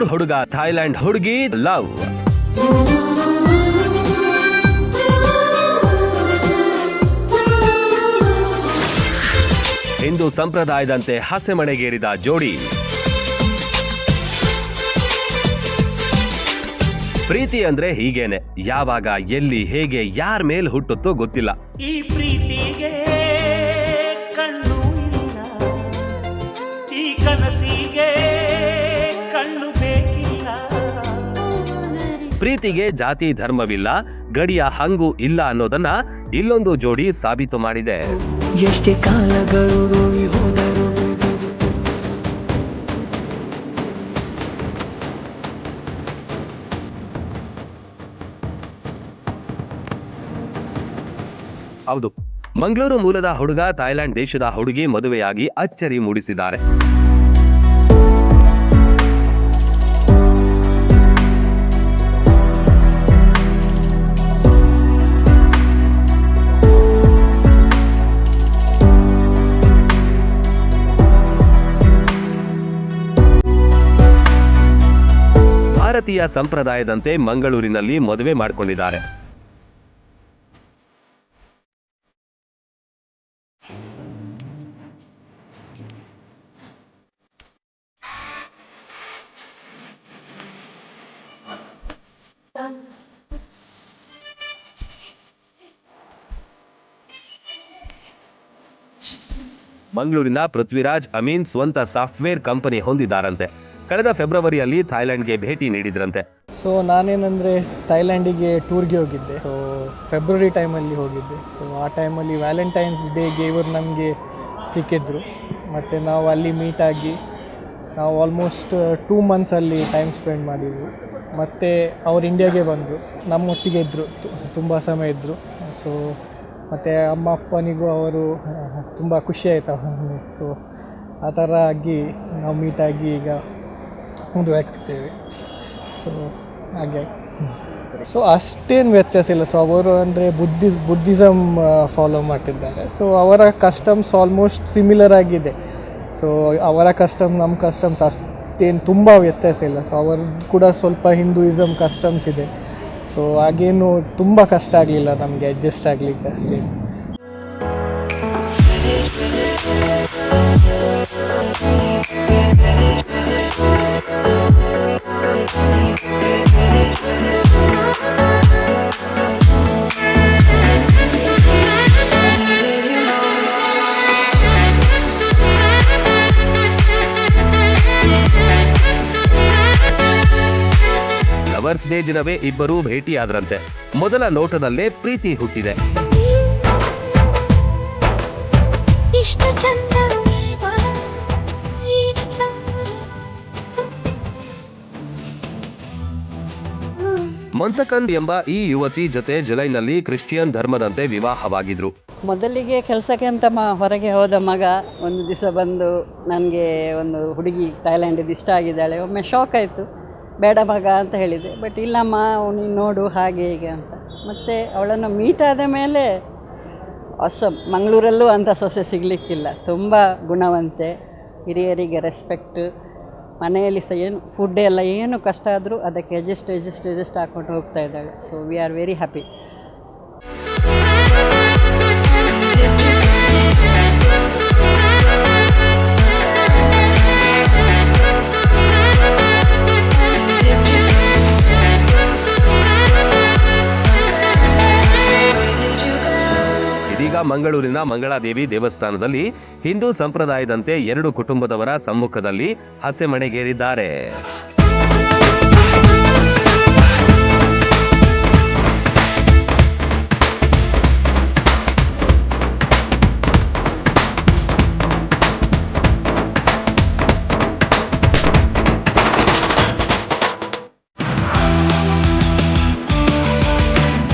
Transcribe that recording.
ಮಂಗಳೂರು ಹುಡುಗ ಥೈಲ್ಯಾಂಡ್ ಹುಡುಗಿ, ಲವ್. ಹಿಂದೂ ಸಂಪ್ರದಾಯದಂತೆ ಹಸೆಮಣೆಗೇರಿದ ಜೋಡಿ. ಪ್ರೀತಿ ಅಂದ್ರೆ ಹೀಗೇನೆ, ಯಾವಾಗ, ಎಲ್ಲಿ, ಹೇಗೆ, ಯಾರ ಮೇಲ್ ಹುಟ್ಟುತ್ತೋ ಗೊತ್ತಿಲ್ಲ. ಈ ಪ್ರೀತಿಗೆ ಕಣ್ಣು ಇಲ್ಲ, ಈ ಕನಸಿಗೆ ಪ್ರೀತಿಗೆ ಜಾತಿ ಧರ್ಮವಿಲ್ಲ ಗಡಿಯ ಹಂಗು ಇಲ್ಲ ಅನ್ನೋದನ್ನ ಇಲ್ಲೊಂದು ಜೋಡಿ ಸಾಬೀತು ಮಾಡಿದೆ. ಎಷ್ಟೇ ಕಾಲಗಳು ಹೌದು ಮಂಗಳೂರು ಮೂಲದ ಹುಡುಗ ಥೈಲ್ಯಾಂಡ್ ದೇಶದ ಹುಡುಗಿ ಮದುವೆಯಾಗಿ ಅಚ್ಚರಿ ಮೂಡಿಸಿದ್ದಾರೆ. ಭಾರತೀಯ ಸಂಪ್ರದಾಯದಂತೆ ಮಂಗಳೂರಿನಲ್ಲಿ ಮದುವೆ ಮಾಡಿಕೊಂಡಿದ್ದಾರೆ. ಮಂಗಳೂರಿನ ಪೃಥ್ವಿರಾಜ್ ಅಮೀನ್ ಸ್ವಂತ ಸಾಫ್ಟ್ವೇರ್ ಕಂಪನಿ ಹೊಂದಿದ್ದಾರಂತೆ. ಕಳೆದ ಫೆಬ್ರವರಿಯಲ್ಲಿ ಥಾಯ್ಲೆಂಡ್ಗೆ ಭೇಟಿ ನೀಡಿದ್ರಂತೆ. ಸೊ ನಾನೇನಂದರೆ ಥೈಲ್ಯಾಂಡಿಗೆ ಟೂರ್ಗೆ ಹೋಗಿದ್ದೆ. ಸೊ ಫೆಬ್ರವರಿ ಟೈಮಲ್ಲಿ ಹೋಗಿದ್ದೆ. ಸೊ ಆ ಟೈಮಲ್ಲಿ ವ್ಯಾಲೆಂಟೈನ್ಸ್ ಡೇಗೆ ಇವರು ನಮಗೆ ಸಿಕ್ಕಿದ್ರು. ಮತ್ತು ನಾವು ಅಲ್ಲಿ ಮೀಟ್ ಆಗಿ ನಾವು ಆಲ್ಮೋಸ್ಟ್ ಟೂ ಮಂತ್ಸಲ್ಲಿ ಟೈಮ್ ಸ್ಪೆಂಡ್ ಮಾಡಿದ್ವಿ. ಮತ್ತು ಅವ್ರು ಇಂಡಿಯಾಗೆ ಬಂದರು. ನಮ್ಮೊಟ್ಟಿಗೆ ಇದ್ದರು ತುಂಬ ಸಮಯ ಇದ್ದರು ಸೊ ಮತ್ತು ಅಮ್ಮ ಅಪ್ಪನಿಗೂ ಅವರು ತುಂಬ ಖುಷಿ ಆಯಿತು. ಸೊ ಆ ಥರ ಆಗಿ ನಾವು ಮೀಟಾಗಿ ಈಗ ಮುಂದುವರಿತಿದ್ದೇವೆ ಸೊ ಹಾಗೆ. ಸೊ ಅಷ್ಟೇನು ವ್ಯತ್ಯಾಸ ಇಲ್ಲ. ಸೊ ಅವರು ಅಂದರೆ ಬುದ್ಧಿಸ್ ಬುದ್ಧಿಸಮ್ ಫಾಲೋ ಮಾಡ್ತಿದ್ದಾರೆ. ಸೊ ಅವರ ಕಸ್ಟಮ್ಸ್ ಆಲ್ಮೋಸ್ಟ್ ಸಿಮಿಲರ್ ಆಗಿದೆ. ಸೊ ಅವರ ಕಸ್ಟಮ್ ನಮ್ಮ ಕಸ್ಟಮ್ಸ್ ಅಷ್ಟೇನು ತುಂಬ ವ್ಯತ್ಯಾಸ ಇಲ್ಲ. ಸೊ ಅವರು ಕೂಡ ಸ್ವಲ್ಪ ಹಿಂದೂಯಿಸಮ್ ಕಸ್ಟಮ್ಸ್ ಇದೆ. ಸೊ ಹಾಗೇನು ತುಂಬ ಕಷ್ಟ ಆಗಲಿಲ್ಲ ನಮಗೆ ಅಡ್ಜಸ್ಟ್ ಆಗಲಿಕ್ಕೆ ಅಷ್ಟೇ. ಡೇ ದಿನವೇ ಇಬ್ಬರೂ ಭೇಟಿಯಾದ್ರಂತೆ. ಮೊದಲ ನೋಟದಲ್ಲೇ ಪ್ರೀತಿ ಹುಟ್ಟಿದೆ. ಇಷ್ಟು ಚಂದ ಮಂತಕನ್ ಎಂಬ ಈ ಯುವತಿ ಜೊತೆ ಜುಲೈನಲ್ಲಿ ಕ್ರಿಶ್ಚಿಯನ್ ಧರ್ಮದಂತೆ ವಿವಾಹವಾಗಿದ್ರು. ಮೊದಲಿಗೆ ಕೆಲಸಕ್ಕೆ ಅಂತ ಮ ಹೊರಗೆ ಹೋದ ಮಗ ಒಂದು ದಿವಸ ಬಂದು ನನಗೆ ಒಂದು ಹುಡುಗಿ ಥೈಲ್ಯಾಂಡಿದ್ದು ಇಷ್ಟ ಆಗಿದ್ದಾಳೆ. ಒಮ್ಮೆ ಶಾಕ್ ಆಯಿತು. ಬೇಡ ಮಗ ಅಂತ ಹೇಳಿದೆ. ಬಟ್ ಇಲ್ಲಮ್ಮ ನೀನು ನೋಡು ಹಾಗೆ ಹೀಗೆ ಅಂತ. ಮತ್ತು ಅವಳನ್ನು ಮೀಟ್ ಆದ ಮೇಲೆ ಹೊಸ ಮಂಗಳೂರಲ್ಲೂ ಅಂಥ ಸೊಸೆ ಸಿಗಲಿಕ್ಕಿಲ್ಲ. ತುಂಬ ಗುಣವಂತೆ, ಹಿರಿಯರಿಗೆ ರೆಸ್ಪೆಕ್ಟ್ ಮನೆಯಲ್ಲಿ ಸಹ ಏನು ಫುಡ್ ಎಲ್ಲ ಏನು ಕಷ್ಟ ಆದರೂ ಅದಕ್ಕೆ ಅಡ್ಜಸ್ಟ್ ಅಡ್ಜಸ್ಟ್ ಅಡ್ಜಸ್ಟ್ ಹಾಕ್ಕೊಂಡು ಹೋಗ್ತಾ ಇದ್ದಾಳೆ. So we are very happy ಮಂಗಳೂರಿನ ಮಂಗಳಾದೇವಿ ದೇವಸ್ಥಾನದಲ್ಲಿ ಹಿಂದೂ ಸಂಪ್ರದಾಯದಂತೆ ಎರಡು ಕುಟುಂಬದವರ ಸಮ್ಮುಖದಲ್ಲಿ ಹಸೆಮಣೆಗೇರಿದ್ದಾರೆ.